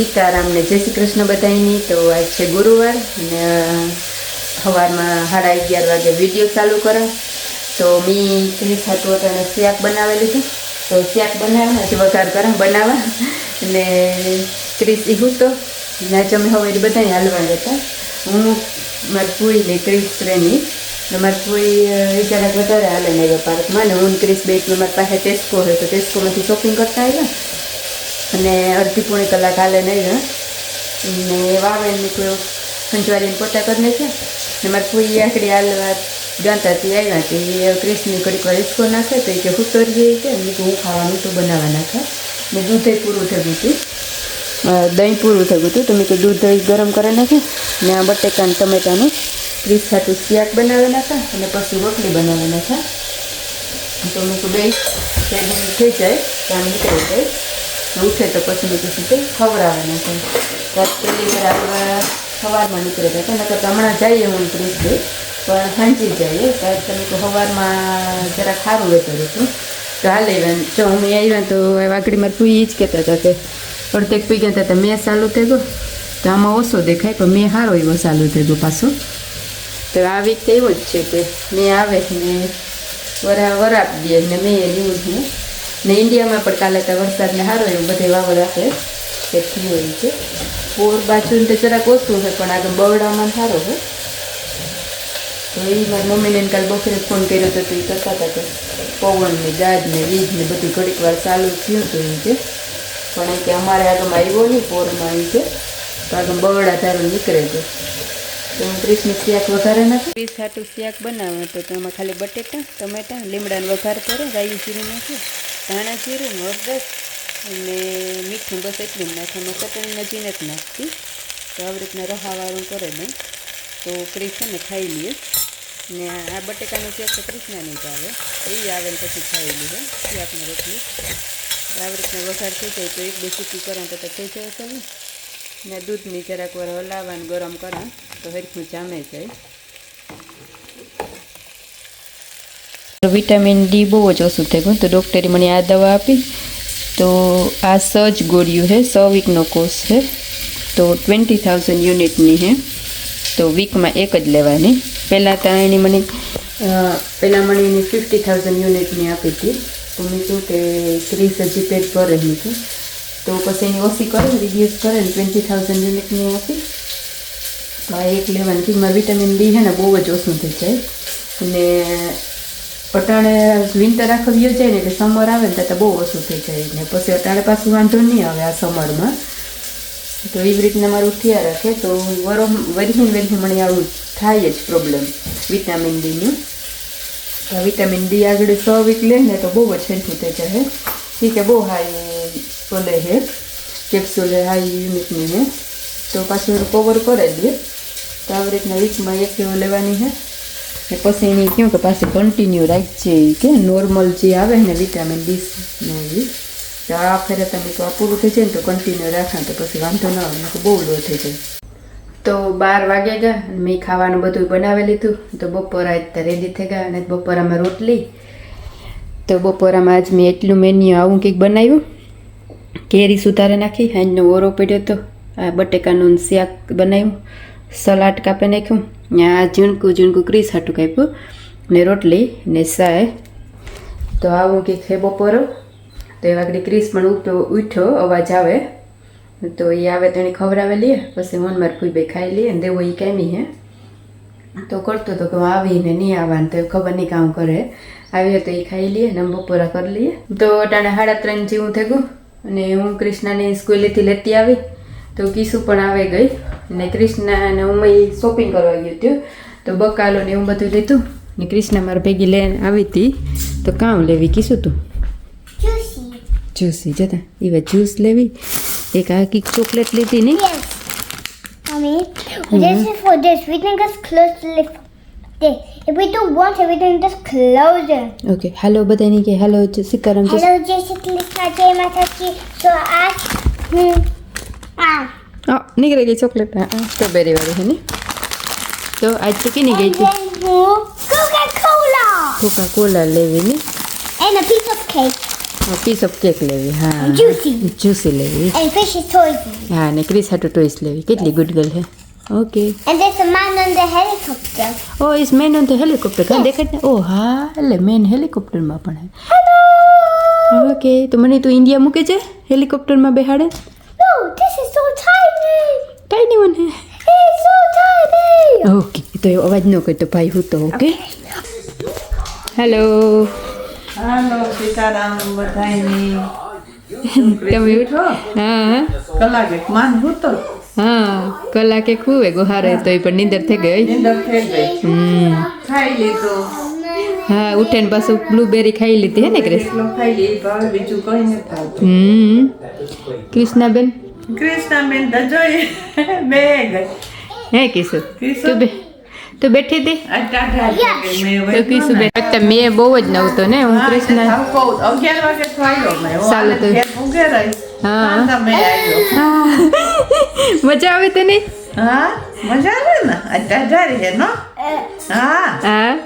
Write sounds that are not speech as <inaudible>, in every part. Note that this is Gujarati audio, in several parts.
સીતારામને જય શ્રી કૃષ્ણ બધાની તો આજ છે ગુરુવાર અને સવારમાં સાડા અગિયાર વાગે વીડિયો ચાલુ કરો તો મેં કહી હતું અને શાક બનાવેલું છે, તો શાક બનાવ્યા હજી વઘાર કરા બનાવવા. અને ક્રીસ ઈ હું તો ના અમે હવે બધા હાલવા હતા હું, મારી પૂરી ને ક્રિસ ને મારી પૂરી જરાક વધારે હાલે ને પાર્કમાં. ને હું ક્રીસ બેટમાં મારી પાસે ટેસ્કો હોય તો ટેસ્કોમાંથી શોપિંગ કરતા આવ્યા અને અડધી પોણી કલાક હાલે નહીં ને વાવે નીકળ્યો. સંજવારીને પોતા કરી નાખે ને મારે કોઈ આકડી હાલવા ગાંતાથી આવ્યા તે ક્રિસની કડી વાર હિસકો નાખે તો એ કે હું તરીએ કે હું ખાવાનું તો બનાવવા નાખે ને દૂધે પૂરું થયું હતું દહીં પૂરું થયું હતું તો મેં કે દૂધ ગરમ કરી નાખે ને આ બટેકા ટમેટાનું ક્રીસ સાથે શિયાક બનાવી નાખા અને પછી રોટલી બનાવી નાખા. તો મેં બે થઈ જાય. કામ નીકળી જાય ઉઠે તો પછી મેં કીધું કે ખવડાવવાના છે વાર આપણે સવારમાં નીકળી છે નકર તો હમણાં જઈએ હું બે પણ સાંજી જઈએ. ત્યારે તમે તો સવારમાં જરા ખારું વેતર હતું તો હાલે આવ્યા જો હું આવ્યા તો વાઘડી મારે પૂઈ જ કહેતા હતા કે અડધેક પી ગયા હતા મેં ચાલુ થઈ ગયો તો આમાં ઓછો દેખાય, પણ મેં સારો એવો ચાલુ થઈ ગયો પાછો. તો આ વીક તો એવો જ છે કે મેં આવે ને વરા વરાપ દે ને મેં લીધું. છે ને ઇન્ડિયામાં પણ કાલે તો વરસાદને સારો એવું બધે વાવર આપે. કે થયું હોય છે. પોર બાજુ તો જરાક ઓછું છે પણ આગળ બવડામાં સારો હોય. તો એ મારી મમ્મીને કાલે બપોરે ફોન કર્યો હતો તો એ કરતા હતા કે પવન ને ગાજ ને વીજ ને બધું ઘડીક વાર ચાલુ થયું હતું એમ કે. પણ એ કે અમારે આગળમાં આવ્યો નહીં પોરમાં એમ કે. તો આગળ બવડા ધારો નીકળે છે. તો હું ત્રીસની શિયાક વધારે નથી? ત્રીસ હાટું શિયાક બનાવે તો તેમાં ખાલી બટેટા, ટમેટા, લીમડાનો વઘાર કરે રાયું ચીરી નાખું. ધાણા જીરું હળદર અને મીઠું બસ એટલું જ નાખે એમાં ચટણી નજી નથી નાખતી તો આવી રીતના રહાવાળું કરે દઉં તો ક્રીસ છે ને ખાઈ લઈએ. ને આ બટેકાનું જે તો ક્રિષ્ના નહીં આવે, એ આવે ને પછી ખાઈ લઈએ. શાકની રોટલી. આવી રીતના વઘાર થઈ જાય તો એક બે સૂકી કરો તો થઈ જાય છે ને ને દૂધની જરાક વાર હલાવવાનું ગરમ કરવાનું તો હરખું જામે જાય. વિટામિન ડી બહુ જ ઓછું થઈ ગયું. તો ડૉક્ટરે મને આ દવા આપી. તો આ સજ ગોળીઓ છે, સો વીકનો કોર્સ છે. તો ટ્વેન્ટી થાઉઝન્ડ યુનિટની છે. તો વીકમાં એક જ લેવાની. પહેલાં તો એની મને પહેલાં મને એની ફિફ્ટી થાઉઝન્ડ યુનિટની આપી હતી. તો મેં શું કે ત્રીસ હજી પેટ ભરે હતું તો પછી એની ઓછી કરે રિડ્યુસ કરે ને ટ્વેન્ટી થાઉઝન્ડ યુનિટની આપી. તો આ એક લેવાની. હતી વિટામિન ડી છે ને, બહુ જ ઓછું થઈ જાય. અને અટાણે વિન્ટર આખો વ્યો જાય ને એટલે સમર આવે ને ત્યાં બહુ ઓછું થઈ જાય. ને પછી અટાણે પાછું વાંધો નહીં આવે આ સમરમાં તો એવી રીતના મારું થયા રાખે. તો વરો વરહીને વરહી મને આવું થાય જ પ્રોબ્લેમ વિટામિન ડીનું તો વિટામિન ડી આગળ સો વીક લે ને તો બહુ જ હેલ્પફુલ થઈ જાય. ઠીક છે, બહુ હાઈ ઓલે છે. કેપ્સ્યુલ હાઈ યુનિટની છે. તો પાછું એનું કવર કરે દે. તો આવી રીતના વીકમાં એક એવું લેવાની છે. ને પછી એની કહ્યું કે પાછી કન્ટિન્યુ રાખજે કે નોર્મલ જે આવે ને વિટામિન ડી ને તો આ ફેરે તમે તો આ પૂરું થઈ જાય ને તો કન્ટિન્યુ રાખે તો પછી વાંધો ન આવે તો બહુ લો થઈ જાય. તો બાર વાગ્યા ગયા મેં ખાવાનું બધું બનાવી લીધું. તો બપોરા અત્યારે રેડી થઈ ગયા, અને બપોરામાં રોટલી. તો બપોરામાં આજ મેં એટલું મેન્યુ આવું કંઈક બનાવ્યું. કેરી સુધારે નાખી, હાંજનો ઓરો પડ્યો તો, આ બટેકાનું શાક બનાવ્યું, સલાડ કાપી નાખ્યું આ ઝીણકું ઝીણકું ક્રીસ હાટું કાપ્યું ને રોટલી, ને સાય તો આવું કંઈક છે બપોરો. તો એ વાગડી ક્રીસ પણ ઉઠો ઉઠ્યો, અવાજ આવે. તો એ આવે તો એને ખવડાવે લઈએ પછી હું મારે ફૂઈ ભાઈ ખાઈ લઈએ ને દેવો એ કામી હે. તો કરતો તો કે હું આવીને નહીં આવવાનું, તો ખબર નહીં કામ કરે. આવીએ તો એ ખાઈ લઈએ ને બપોરા કરી લઈએ તો અટાણે સાડા ત્રણ જેવું થઈ ગયું અને હું કૃષ્ણાની સ્કૂલેથી લેતી આવી. તો કિસુ પણ આવે ગઈ ને કૃષ્ણા અને હું શોપિંગ કરવા ગયું હતું તો બકાલો ને એવું બધું લીધું ને કૃષ્ણા મારા ભેગી લઈને આવી હતી તો કામ લેવી કીશું તું. જ્યુસી જતા એવા જ્યુસ લેવી એક આ કીક ચોકલેટ લીધી ને. ઓકે હાલો બધાની કે હાલો સીતારામ જય Jessica, Krishna, Jay Mataji. So I, hmm, ah, હા નીકળી ગઈ ચોકલેટ સ્ટ્રોબેરી વાળી છે ને તો આજ તો કેની ગઈ હતી કોકા કોલા લેવી ને and a piece of cake. Piece of cake લેવી હા Juicy. જ્યુસી લેવી fish is toys. હા ને ક્રિસ હાટુ ટોઈસ લેવી કેટલી ગુડ ગર્લ હે okay And there's a man on the helicopter. Oh is man on the helicopter હા દેખાડ ને ઓ હા એટલે મેન હેલિકોપ્ટરમાં પણ હે ઓકે તો મને તું ઇન્ડિયા મૂકે છે હેલિકોપ્ટરમાં બેહાડે કઈ નહીં મને ઓકે તો એ અવાજ ન કરતો ભાઈ હું તો ઓકે હેલો હાલો સીતારામ બધાયની. તમે ઉઠો. હા કલાકે માન હું તો. હા કલાકે ખૂબ ગુહારે તો એ પણ નીંદર થઈ ગઈ. નીંદર થઈ ગઈ. હમ. ખાઈ લીધો. હા ઉઠે ને પાછું બ્લુબેરી ખાઈ લીધી હે ને ક્રિસ? એકલો ખાઈ લીધી બીજું કઈ નથી હમ. કૃષ્ણાબેન કૃષ્ણાબેન તો જોઈએ બે ગઈ હે કિશુ કિશુ? બે તું બેઠી હતી તો કીશું. તો મેં બહુ જ નવતો ને હું કૃષ્ણ તો ચાલો તો. હા. <laughs> મજા આવે તને હા, મજા આવે ને? છે, નો? હા. હા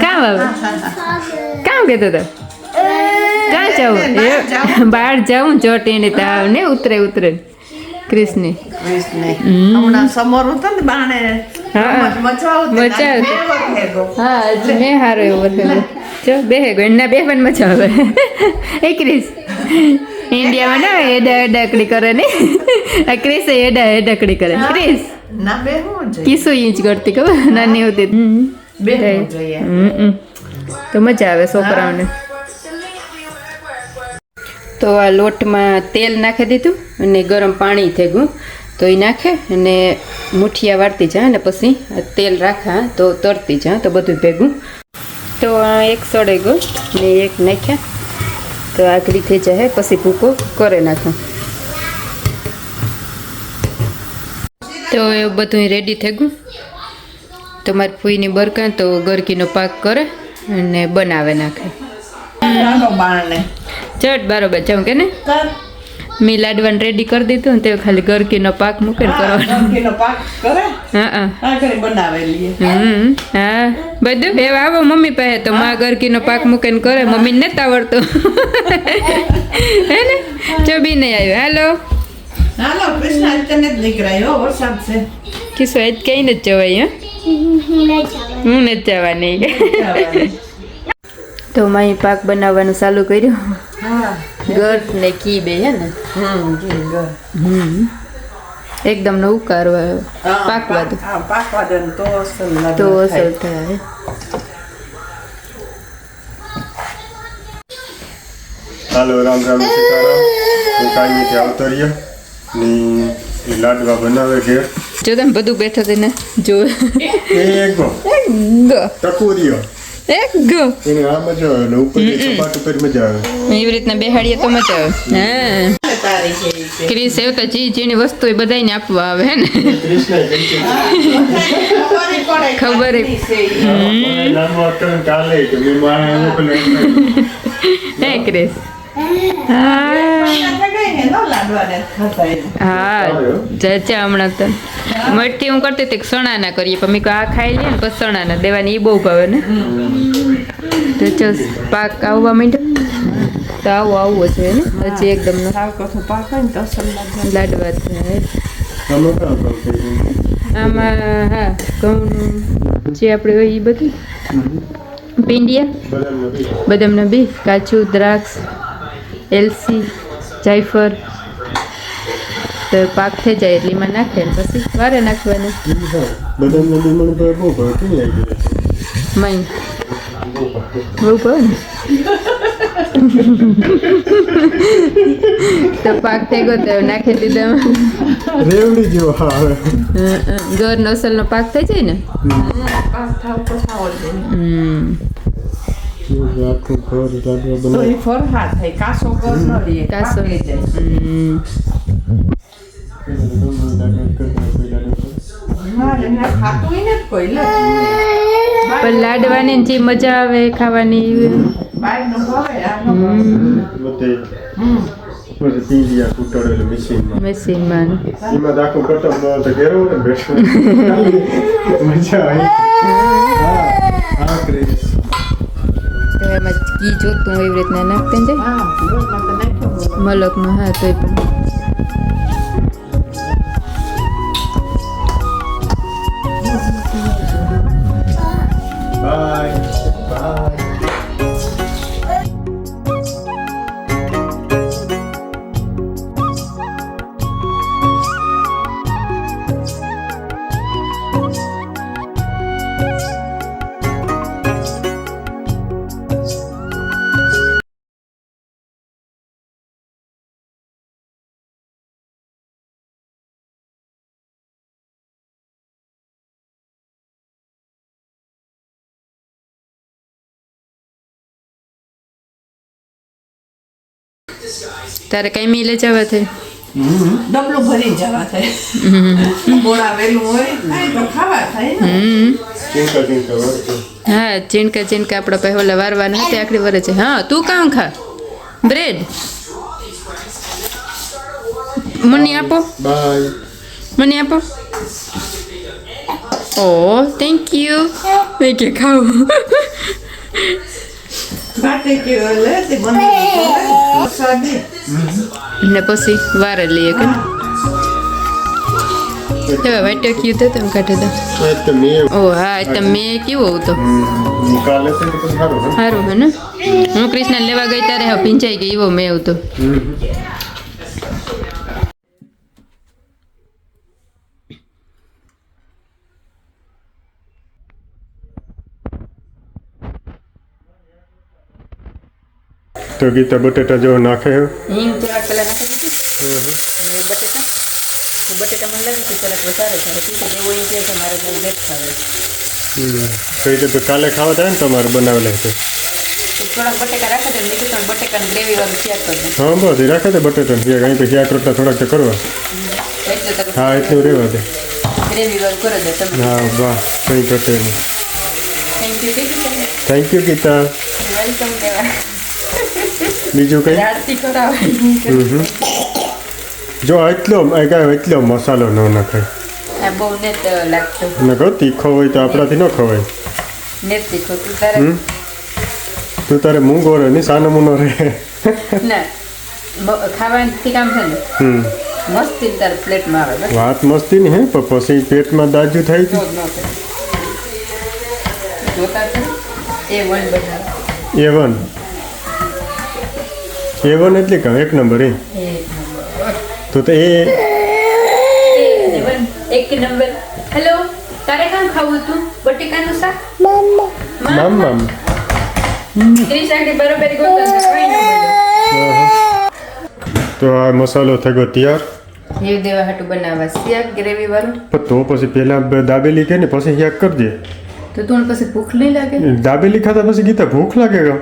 કામ આવે. કામ કહેતો હતો બહાર એ. બહાર જાઉં ચોટીને તાવ ને ઉતરે ઉતરે. કૃષ્ણ. કૃષ્ણે. હમ. હમણાં સમોર હતો ને બાણે હા. ભેગો. હા મેં હારો એવો બેહે ગયો. એના બે પણ મજા આવે. એ ક્રિસ. ઇન્ડિયામાં ના એડા એડાકડી કરે ને. આ ક્રિસ એડા એડાકડી કરે. ક્રિસ. ના બેહવું જોઈએ. કિસો ઇંચ કરતી ખબર? નાની હતી. જોઈએ. તો મજા આવે છોકરાઓને. તો આ લોટમાં તેલ નાખી દીધું અને ગરમ પાણી થઈ ગયું. તો એ નાખે અને મુઠિયા વાળતી જા અને પછી તેલ રાખા તો તરતી જા, તો બધું ભેગું. તો આ એક સળે ગયો ને એક નાખ્યા. તો આગળ થઈ જાય પછી ભૂકો કરે નાખું. તો એ બધું રેડી થઈ ગયું. તો મારી ફૂઈની બરકા તો ગરકીનો પાક કરે અને બનાવે નાખે. ચટ બરોબર જાઉં કે ને? મેં લાડવાને રેડી કરી દીધું ને તે ખાલી ગરકીનો પાક મૂકે ને કરવાનો. પાક કરે? હા હમ હા. બધું એ આવો મમ્મી પાસે તો માં ગરકીનો પાક મૂકે ને કરે મમ્મીને નથી આવડતું. હે ને જો બી નહીં આવ્યો હાલો. હાલો કૃષ્ણ આજ તને જ નીકળાય વરસાદ છે. કિસ્સો આજ કઈ નથી જવાય હા? હું નથી જવાની. તો માય પાક બનાવવાનું ચાલુ કર્યું. ગર્ટ ને કી બે હે ને? હમ એકદમ નવું ઉકારવા પાકવા દો પાકવા દે તો અસલ તો. અસર થાય. હાલો રામ રામ સીતારામ. હું કાંઈથી આવતો રહ્યો. ને લાડવા બનાવે છે. જો તમે બધું બેઠો થઈને જો. એક ગો. ગો. ટકુરિયો એક ગો. એને આ મજા આવે ને ઉપર સપાટ ઉપર મજા આવે. એવી રીતના બેહાડીએ તો મજા આવે. હા. ક્રિસ એવું તો જી જેની વસ્તુ એ બધાને આપવા આવે હે ને? ખબર <laughs> હે ક્રિસ. હા. હા જચા હમણાં તો મટથી હું કરતી હતી કે સણા ના કરીએ પણ મેં કહ્યું આ ખાઈ લઈએ ને પછી સણા ના દેવાની. એ બહુ ભાવે ને. તો પાક આવવા માંડ્યો? તો આવો આવવો છે ને. હજી એકદમ લાડવા ગયું આમાં હા ઘઉંનું જે આપણે હોય એ બધું. ભીંડિયા બદામના બી. કાચું દ્રાક્ષ એલસી. જાયફળ. તો પાક થઈ જાય એટલે એમાં નાખે ને પછી વારે નાખવાનું. બધાને બી મને તો બહુ ભાવે કેમ લાગી રહ્યું? બહુ ભાવે ને. તો પાક થઈ ગયો તો નાખી દીધા. રેવડી જેવો આવે. ગર નસલનો પાક થઈ જાય ને? પાક થાવ તો આવડે હમ. આખું ઘર તો બનાવે ઈ ફરહાર થાય. કાસો ન લે. પણ લાડવાની જે મજા આવે ખાવાની મશીનમાં એમાં તો તો ઘેરો <laughs> <laughs> મજા આવી. એવી રીતના નાખતા ને જાય. હા તો નાખ્યો હા તોય પણ. તારે કઈ મી લઈ જવા થઈ ડબલું ભરી જવા થાય હોય તો ખાવા થાય હા ચીણકા ચીણકા આપણા પાસે ઓલા વારવાના હતા આખરી વરે છે. હા તું કામ ખા. બ્રેડ. મને આપો. બાય. મને આપો. ઓ થેન્ક યુ મેં કે ખાવું. ને પછી વારે લઈએ કે હવે વાટ્યો કયું તો તમે કાઢે તો ઓ હા તો મેં કેવું તો કાલે છે તો પછી સારું હે ને હું કૃષ્ણ લેવા ગઈ ત્યારે હા ભીંચાઈ ગઈ એવો મેં તો તો ગીતા બટેટા જેવો નાખે હે. હિંગ થોડાક પેલા નાખી દીધી. હવે બટેટા. બટેટા મને લાગે છે થોડાક વધારે થાય ઠીક છે એમ કહે છે મારે બહુ લેટ ખાવે. કઈ કે તો કાલે ખાવા થાય ને તમારે બનાવેલા છે તો. થોડાક બટેકા રાખે તો મેં કીધું બટેકાની ગ્રેવી વાળું શેર કરી હા બસ એ રાખે તે બટેટા ને અહીં શાક રોટલા થોડાક તો કરવા. હા એટલું રહેવા દે. ગ્રેવી વાળું કરો દો તમે. હા વાહ કંઈ ઘટે નહીં. Thank you thank you Geeta. Welcome Deva બીજું કઈ. જો એટલો કાંઈ એટલો મસાલો ન નખાય. અને તીખો હોય તો આપણાથી ન ખવાય. તીખો તું તારે? હમ. તું તારે મૂંગો રહે નહીં સાનો મુનો બ- ખાવાથી કામ છે ને? હમ. મસ્તી તારે પ્લેટમાં આવે વાત મસ્તી નહીં હે પણ પછી પેટમાં દાજુ થાય ન જોતા છે એ વન બનાવે. એ વન. એ વન એટલે કહો એક નંબર એ? તો તો એ એક નંબર. હેલો તારે કામ ખાવું તું બટેકાનું શાક? મામ મામ ત્રીસ બરોબર તો આ મસાલો થયો તૈયાર? એ દેવા હાટું બનાવવા શાક ગ્રેવી વાળું તો પછી પેલા દાબેલી કે ને પછી શાક કરજે. તો તું પછી ભૂખ નહીં લાગે? દાબેલી ખાતા પછી ગીતા ભૂખ લાગે ગયો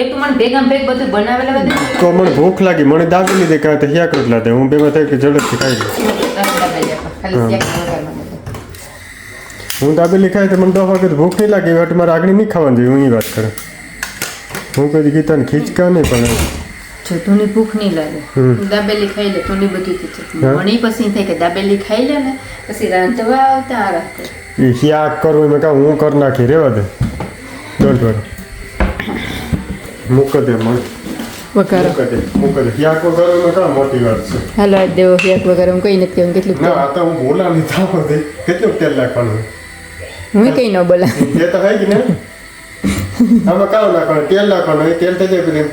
એક તો મને ભેગા ભેગ બધું બનાવેલા બધું તો મને ભૂખ લાગી મને દાબી લીધી કાં તો હિયા રોટલા દે હું બેમાં થાય કે ઝડપથી ખાઈ લઉં. હું. દાબેલી ખાઈ તો મને દસ વાગે તો ભૂખ નહીં લાગે એ વાટ મારે આગળ નહીં ખાવાની જોઈએ હું એ વાત કરું. હું કદી ગીતાને ખીચકા નહીં પણ જો તુંની ભૂખ નહીં લાગે. દાબેલી ખાઈ લે તુંની બધું થઈ. મને પછી થાય કે દાબેલી ખાઈ લે ને પછી રાંધવા આવતા આ રાતે એ શાક કરવું એમાં કહું હું કરી નાખી રેવા દે. ડોન્ટ વરી મૂક દે મને વઘારો. મૂક દે મૂક દે શાક એમાં કાં મોટી વાત છે? હાલો આજ દેવો શાક વગર હું કઈ નથી કહેવું કેટલું ના આ તો હું બોલા નહીં થાવ દે કેટલું તેલ નાખવાનું? હું કઈ ન બોલા. તો હોય કે ને. આમાં કામ નાખવાનું? તેલ નાખવાનું હોય તેલ થઈ જાય પછી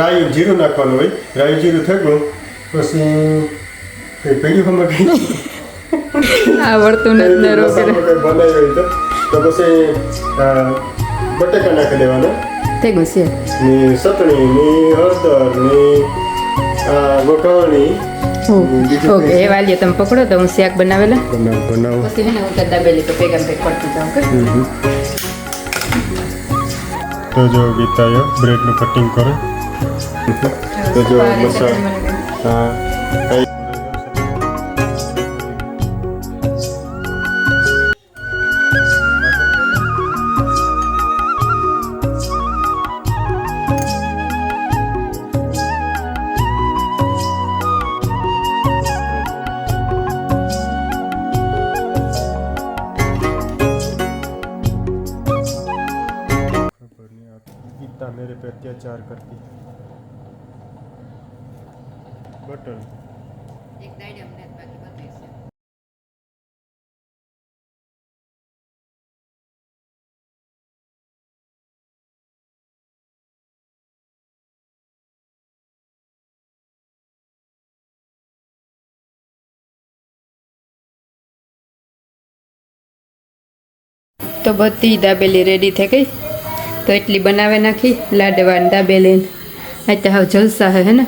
રાઈ જીરું નાખવાનું હોય. રાઈ જીરું થઈ ગયું પછી કઈ પેલી ખબર કઈ આવડતું નથી કંઈ તો. તો પછી બટેકા નાખી દેવાના. ગયું છે ની ચટણી ની હળદરની વઘાણી ઓકે એ વાલીએ તમે પકડો તો હું શાક બનાવેલા બનાવ બનાવો પછી હે ને હું તો દાબેલી તો ભેગા ભેગ પડતી જાઉં કે તો જો ગીતાએ બ્રેડનું કટિંગ કરે તો જો મસાલા હા તો બધી દાબેલી રેડી થઈ ગઈ. તો એટલી બનાવી નાખી લાડવાની દાબેલીને. અત્યારે હવે જલસા હે ને?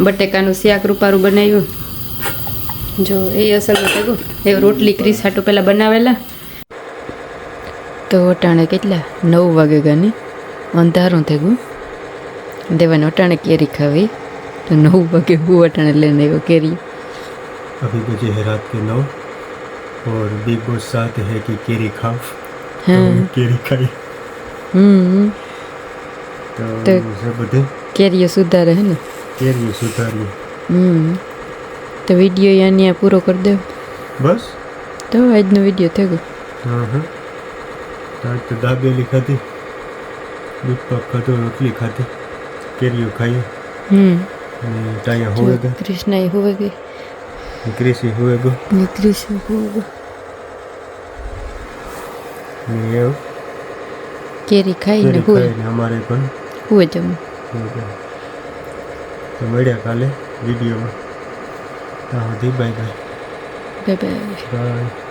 બટેકાનું શિયાક રૂપારું બનાવ્યું. જો એ અસલ થયું એ રોટલી ક્રીસ હાટું પહેલાં બનાવેલા. તો અટાણે કેટલા? નવ વાગે ગાની. અંધારું થઈ ગયું દેવાને અટાણે કેરી ખાવી. તો નવ વાગે હું અટાણે લઈને આવ્યો કેરી. અભી બજે હે કે નવ? और बिग बॉस चाहते हैं कि केरी खाओ तो हाँ। हम केरी खाई હમ तो तो- उसे બધે કેરીઓ સુધારે હે ને કેરી સુધારી હમ તો વિડીયો અહીંયા પૂરો કરી દો બસ તો આજનો વિડીયો થઈ ગયો હા હા આજ તો દાબેલી ખાધી દૂધ પાક ખાધો રોટલી ખાધી કેરીઓ ખાઈ હમ અને ટાયા હોવે ગયો કૃષ્ણ એ હોવે ગઈ ને કૃષ્ણ હોવે ગયો ને એવું કેરી ખાઈને હોય અમારે પણ હોય જમ. તો મળ્યા કાલે વિડીયોમાં ત્યાં સુધી bye bye bye bye bye